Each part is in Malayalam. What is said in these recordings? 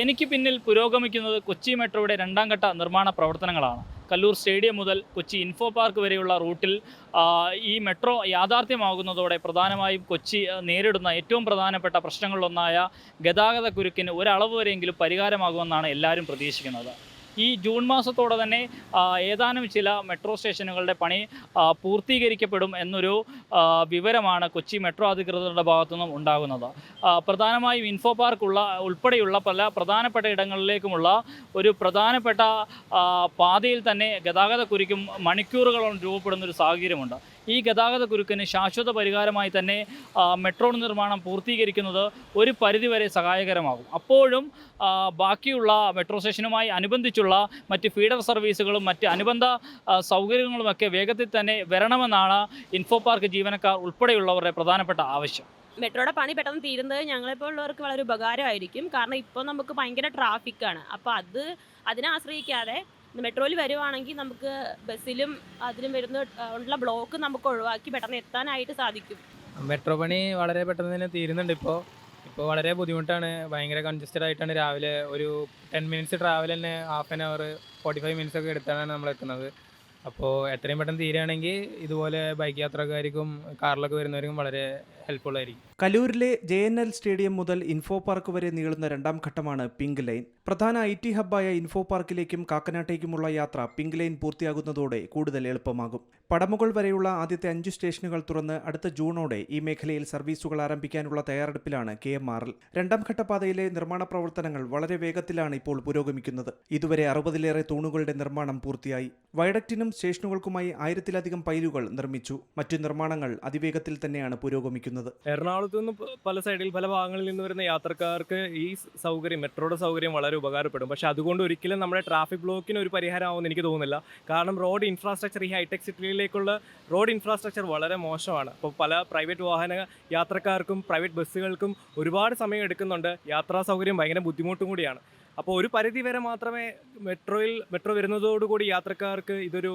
എനിക്ക് പിന്നിൽ പുരോഗമിക്കുന്നത് കൊച്ചി മെട്രോയുടെ രണ്ടാം ഘട്ട നിർമ്മാണ പ്രവർത്തനങ്ങളാണ്. കല്ലൂർ സ്റ്റേഡിയം മുതൽ കൊച്ചി ഇൻഫോ പാർക്ക് വരെയുള്ള റൂട്ടിൽ ഈ മെട്രോ യാഥാർത്ഥ്യമാകുന്നതോടെ പ്രധാനമായും കൊച്ചി നേരിടുന്ന ഏറ്റവും പ്രധാനപ്പെട്ട പ്രശ്നങ്ങളിലൊന്നായ ഗതാഗത കുരുക്കിന് ഒരളവ് വരെയെങ്കിലും പരിഹാരമാകുമെന്നാണ് എല്ലാവരും പ്രതീക്ഷിക്കുന്നത്. ഈ ജൂൺ മാസത്തോടെ തന്നെ ഏതാനും ചില മെട്രോ സ്റ്റേഷനുകളുടെ പണി പൂർത്തീകരിക്കപ്പെടും എന്നൊരു വിവരമാണ് കൊച്ചി മെട്രോ അധികൃതരുടെ ഭാഗത്തുനിന്നും ഉണ്ടാകുന്നത്. പ്രധാനമായും ഇൻഫോ പാർക്കുള്ള ഉൾപ്പെടെയുള്ള പല പ്രധാനപ്പെട്ട ഇടങ്ങളിലേക്കുമുള്ള ഒരു പ്രധാനപ്പെട്ട പാതയിൽ തന്നെ ഗതാഗത കുരുക്കും മണിക്കൂറുകളോളം രൂപപ്പെടുന്ന ഒരു സാഹചര്യമുണ്ട്. ഈ ഗതാഗത കുരുക്കിന് ശാശ്വത പരിഹാരമായി തന്നെ മെട്രോ നിർമ്മാണം പൂർത്തീകരിക്കുന്നത് ഒരു പരിധിവരെ സഹായകരമാകും. അപ്പോഴും ബാക്കിയുള്ള മെട്രോ സ്റ്റേഷനുമായി അനുബന്ധിച്ചുള്ള മറ്റ് ഫീഡർ സർവീസുകളും മറ്റ് അനുബന്ധ സൗകര്യങ്ങളുമൊക്കെ വേഗത്തിൽ തന്നെ വരണമെന്നാണ് ഇൻഫോ പാർക്ക് ജീവനക്കാർ ഉൾപ്പെടെയുള്ളവരുടെ പ്രധാനപ്പെട്ട ആവശ്യം. മെട്രോയുടെ പണി പെട്ടെന്ന് തീരുന്നത് ഞങ്ങളെപ്പോലുള്ളവർക്ക് വളരെ ഉപകാരമായിരിക്കും. കാരണം ഇപ്പോൾ നമുക്ക് ഭയങ്കര ട്രാഫിക്കാണ്. അപ്പോൾ അത് അതിനെ ആശ്രയിക്കാതെ മെട്രോയിൽ വരുവാണെങ്കിൽ നമുക്ക് ബസ്സിലും അതിലും വരുന്ന ഉള്ള ബ്ലോക്ക് നമുക്ക് ഒഴിവാക്കി പെട്ടെന്ന് എത്താനായിട്ട് സാധിക്കും. മെട്രോ പണി വളരെ പെട്ടെന്ന് തന്നെ തീരുന്നുണ്ട് ഇപ്പോൾ. ഇപ്പോൾ വളരെ ബുദ്ധിമുട്ടാണ്. ഭയങ്കര കൺജസ്റ്റഡ് ആയിട്ടാണ് രാവിലെ ഒരു ടെൻ മിനിറ്റ്സ് ട്രാവൽ തന്നെ half an hour forty five minutes ഒക്കെ എടുത്താണ് നമ്മൾ എത്തുന്നത്. അപ്പോൾ എത്രയും പെട്ടെന്ന് തീരുകയാണെങ്കിൽ ഇതുപോലെ ബൈക്ക് യാത്രക്കാർക്കും കാറിലൊക്കെ വരുന്നവർക്കും വളരെ ഹെൽപ്ഫുൾ ആയിരിക്കും. കലൂരിലെ ജെ എൻ എൽ സ്റ്റേഡിയം മുതൽ ഇൻഫോ പാർക്ക് വരെ നീളുന്ന രണ്ടാം ഘട്ടമാണ് പിങ്ക് ലൈൻ പ്രധാന ഐ ടി ഹബ്ബായ ഇൻഫോ പാർക്കിലേക്കും കാക്കനാട്ടേക്കുമുള്ള യാത്ര പിങ്ക് ലൈൻ പൂർത്തിയാകുന്നതോടെ കൂടുതൽ എളുപ്പമാകും. പടമുകൾ വരെയുള്ള ആദ്യത്തെ അഞ്ച് സ്റ്റേഷനുകൾ തുറന്ന് അടുത്ത ജൂണോടെ ഈ മേഖലയിൽ സർവീസുകൾ ആരംഭിക്കാനുള്ള തയ്യാറെടുപ്പിലാണ് കെ എം ആർ എൽ. രണ്ടാം ഘട്ട പാതയിലെ നിർമ്മാണ പ്രവർത്തനങ്ങൾ വളരെ വേഗത്തിലാണ് ഇപ്പോൾ പുരോഗമിക്കുന്നത്. ഇതുവരെ അറുപതിലേറെ തൂണുകളുടെ നിർമ്മാണം പൂർത്തിയായി. വയഡക്റ്റിനും സ്റ്റേഷനുകൾക്കുമായി ആയിരത്തിലധികം പൈലുകൾ നിർമ്മിച്ചു. മറ്റു നിർമ്മാണങ്ങൾ അതിവേഗത്തിൽ തന്നെയാണ് പുരോഗമിക്കുന്നത്. എറണാകുളത്ത് നിന്ന് പല സൈഡിൽ പല ഭാഗങ്ങളിൽ നിന്ന് വരുന്ന യാത്രക്കാർക്ക് ഈ സൗകര്യം മെട്രോയുടെ സൗകര്യം വളരെ ഉപകാരപ്പെടും. പക്ഷെ അതുകൊണ്ട് ഒരിക്കലും നമ്മുടെ ട്രാഫിക് ബ്ലോക്കിന് ഒരു പരിഹാരമാവുമെന്ന് എനിക്ക് തോന്നുന്നില്ല. കാരണം റോഡ് ഇൻഫ്രാസ്ട്രക്ചർ ഈ ഹൈടെക് സിറ്റിയിലേക്കുള്ള റോഡ് ഇൻഫ്രാസ്ട്രക്ചർ വളരെ മോശമാണ്. അപ്പോൾ പല പ്രൈവറ്റ് വാഹന യാത്രക്കാർക്കും പ്രൈവറ്റ് ബസ്സുകൾക്കും ഒരുപാട് സമയം എടുക്കുന്നുണ്ട്. യാത്രാ സൗകര്യം ഭയങ്കര ബുദ്ധിമുട്ടും കൂടിയാണ്. അപ്പോൾ ഒരു പരിധി വരെ മാത്രമേ മെട്രോയിൽ മെട്രോ വരുന്നതോടുകൂടി യാത്രക്കാർക്ക് ഇതൊരു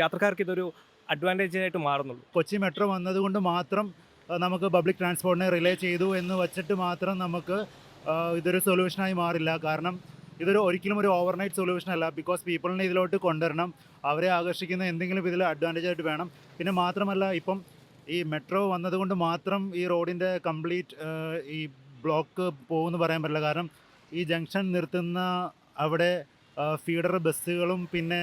യാത്രക്കാർക്ക് ഇതൊരു അഡ്വാന്റേജ് ആയിട്ട് മാറുന്നുള്ളൂ. കൊച്ചി മെട്രോ വന്നതുകൊണ്ട് മാത്രം നമുക്ക് പബ്ലിക് ട്രാൻസ്പോർട്ടിനെ റിലേ ചെയ്തു എന്ന് വച്ചിട്ട് മാത്രം നമുക്ക് ഇതൊരു സൊല്യൂഷനായി മാറില്ല. കാരണം ഇതൊരു ഒരിക്കലും ഒരു ഓവർനൈറ്റ് സൊല്യൂഷൻ അല്ല ബിക്കോസ് പീപ്പിളിനെ ഇതിലോട്ട് കൊണ്ടുവരണം. അവരെ ആകർഷിക്കുന്ന എന്തെങ്കിലും ഇതിൽ അഡ്വാന്റേജ് ആയിട്ട് വേണം. പിന്നെ മാത്രമല്ല ഇപ്പം ഈ മെട്രോ വന്നതുകൊണ്ട് മാത്രം ഈ റോഡിന്റെ കംപ്ലീറ്റ് ഈ ബ്ലോക്ക് പോകുമെന്ന് പറയാൻ പറ്റില്ല. കാരണം ഈ ജംഗ്ഷൻ നിർത്തുന്ന അവിടെ ഫീഡർ ബസ്സുകളും പിന്നെ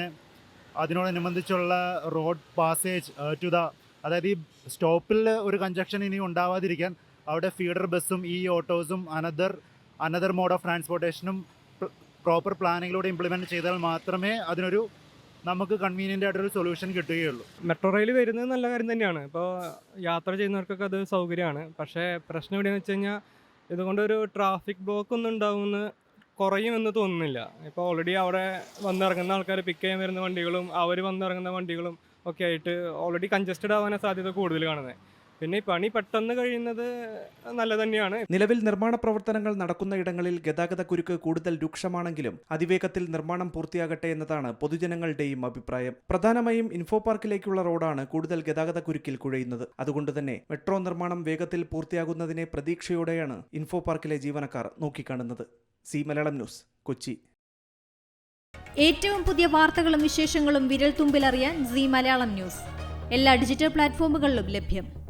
അതിനോടനുബന്ധിച്ചുള്ള റോഡ് പാസേജ് ടു ദ അതായത് ഈ സ്റ്റോപ്പിൽ ഒരു കഞ്ചക്ഷൻ ഇനി ഉണ്ടാവാതിരിക്കാൻ അവിടെ ഫീഡർ ബസ്സും ഈ ഓട്ടോസും അനദർ അനദർ മോഡ് ഓഫ് ട്രാൻസ്പോർട്ടേഷനും പ്രോപ്പർ പ്ലാനിങ്ങിലൂടെ ഇംപ്ലിമെന്റ് ചെയ്താൽ മാത്രമേ അതിനൊരു നമുക്ക് കൺവീനിയന്റ് ആയിട്ടൊരു സൊല്യൂഷൻ കിട്ടുകയുള്ളൂ. മെട്രോ റെയിൽ വരുന്നത് നല്ല കാര്യം തന്നെയാണ്. ഇപ്പോൾ യാത്ര ചെയ്യുന്നവർക്കൊക്കെ അത് സൗകര്യമാണ്. പക്ഷേ പ്രശ്നം എവിടെയാണെന്ന് വെച്ച് കഴിഞ്ഞാൽ ഇതുകൊണ്ടൊരു ട്രാഫിക് ബ്ലോക്ക് ഒന്നും ഉണ്ടാവുമെന്ന് കുറയുമെന്ന് തോന്നുന്നില്ല. ഇപ്പോൾ ഓൾറെഡി അവിടെ വന്നിറങ്ങുന്ന ആൾക്കാർ പിക്ക് ചെയ്യാൻ വരുന്ന വണ്ടികളും അവർ വന്നിറങ്ങുന്ന വണ്ടികളും ഒക്കെ ആയിട്ട് ഓൾറെഡി കൺജസ്റ്റഡ് ആവാനാണ് സാധ്യത കൂടുതൽ കാണുന്നത്. പിന്നെ ഈ പണി പെട്ടെന്ന് കഴിയുന്നത് നല്ല തന്നെയാണ്. നിലവിൽ നിർമ്മാണ പ്രവർത്തനങ്ങൾ നടക്കുന്ന ഇടങ്ങളിൽ ഗതാഗത കുരുക്ക് കൂടുതൽ രൂക്ഷമാണെങ്കിലും അതിവേഗത്തിൽ നിർമ്മാണം പൂർത്തിയാകട്ടെ എന്നതാണ് പൊതുജനങ്ങളുടെയും അഭിപ്രായം. പ്രധാനമായും ഇൻഫോ പാർക്കിലേക്കുള്ള റോഡാണ് കൂടുതൽ ഗതാഗത കുരുക്കിൽ കുഴയുന്നത്. അതുകൊണ്ട് തന്നെ മെട്രോ നിർമ്മാണം വേഗത്തിൽ പൂർത്തിയാകുന്നതിനെ പ്രതീക്ഷയോടെയാണ് ഇൻഫോ പാർക്കിലെ ജീവനക്കാർ നോക്കിക്കാണുന്നത്. C Malayalam news Kochi. ഏറ്റവും പുതിയ വാർത്തകളും വിശേഷങ്ങളും വിരൽ തുമ്പിലറിയാൻ സി മലയാളം ന്യൂസ്. എല്ലാ ഡിജിറ്റൽ പ്ലാറ്റ്ഫോമുകളിലും ലഭ്യം.